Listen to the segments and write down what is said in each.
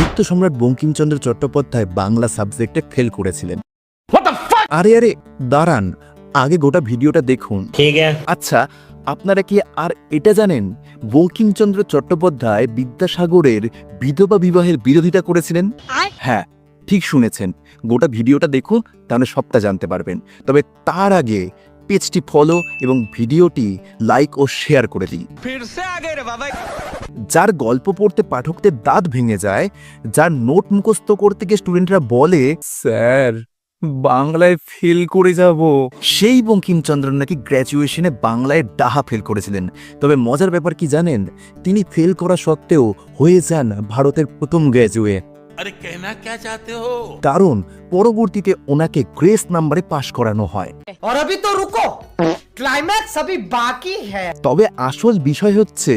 সাহিত্য সম্রাট বঙ্কিমচন্দ্র চট্টোপাধ্যায় বাংলা সাবজেক্টে ফেল করেছিলেন। আরে আরে দাঁড়ান আগে গোটা ভিডিওটা দেখুন। আচ্ছা আপনারা কি আর এটা জানেন বঙ্কিমচন্দ্র চট্টোপাধ্যায় বিদ্যাসাগরের বিধবা বিবাহের বিরোধিতা করেছিলেন? হ্যাঁ ঠিক শুনেছেন। গোটা ভিডিওটা দেখুন তাহলে সবটা জানতে পারবেন। তবে তার আগে পেজটি ফলো এবং ভিডিওটি লাইক ও শেয়ার করে দিই যার গল্প পড়তে পাঠকদের দাঁত ভেঙে যায় যার নোট মুখস্ত করতে গিয়ে স্টুডেন্টরা বলে স্যার বাংলায় ফেল করে যাব। সেই বঙ্কিমচন্দ্রন নাকি গ্র্যাজুয়েশনে বাংলায় ডাহা ফেল করেছিলেন। তবে মজার ব্যাপার কি জানেন? তিনি ফেল করা সত্ত্বেও হয়ে যান ভারতের প্রথম গ্র্যাজুয়েট अरे कहना क्या चाहते हो কারণ পরবর্তীতে ওনাকে গ্রেস নাম্বারে পাশ করানো হয় और अभी तो रुको क्लाइमैक्स अभी बाकी है তবে আসল বিষয় হচ্ছে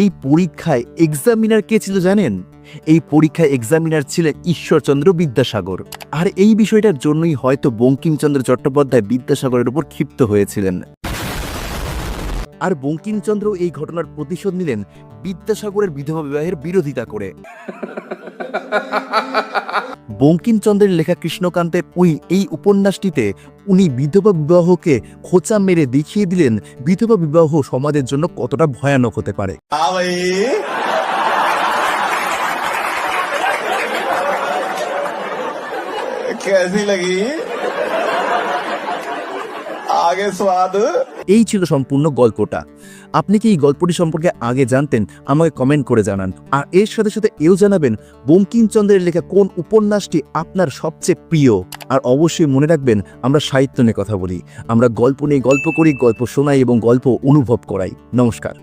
এই পরীক্ষায় এক্সামিনার কে ছিল জানেন এই পরীক্ষায় এক্সামিনার ছিলেন ঈশ্বরচন্দ্র বিদ্যাসাগর আর এই বিষয়টার জন্যই হয়তো বঙ্কিমচন্দ্র চট্টোপাধ্যায় বিদ্যাসাগরের উপর ক্ষিপ্ত হয়েছিলেন আর বঙ্কিমচন্দ্র এই ঘটনার প্রতিশোধ নিলেন বিদ্যাসাগরের বিধবা বিবাহের বিরোধিতা করে বঙ্কিমচন্দ্রের লেখা কৃষ্ণকান্তের ওই এই উপন্যাসটিতে উনি বিধবা বিবাহকে খোঁচা মেরে দেখিয়ে দিলেন বিধবা বিবাহ সমাজের জন্য কতটা ভয়ানক হতে পারে हाँ भाई कैसी लगी आगे स्वाद এই ছিল সম্পূর্ণ গল্পটা। আপনি কি এই গল্পটি সম্পর্কে আগে জানতেন, আমাকে কমেন্ট করে জানান। আর এর সাথে সাথে এও জানাবেন, বঙ্কিমচন্দ্রের লেখা কোন উপন্যাসটি আপনার সবচেয়ে প্রিয়? আর অবশ্যই মনে রাখবেন, আমরা সাহিত্য নিয়ে কথা বলি। আমরা গল্প নিয়ে গল্প করি, গল্প শোনাই এবং গল্প অনুভব করাই। নমস্কার।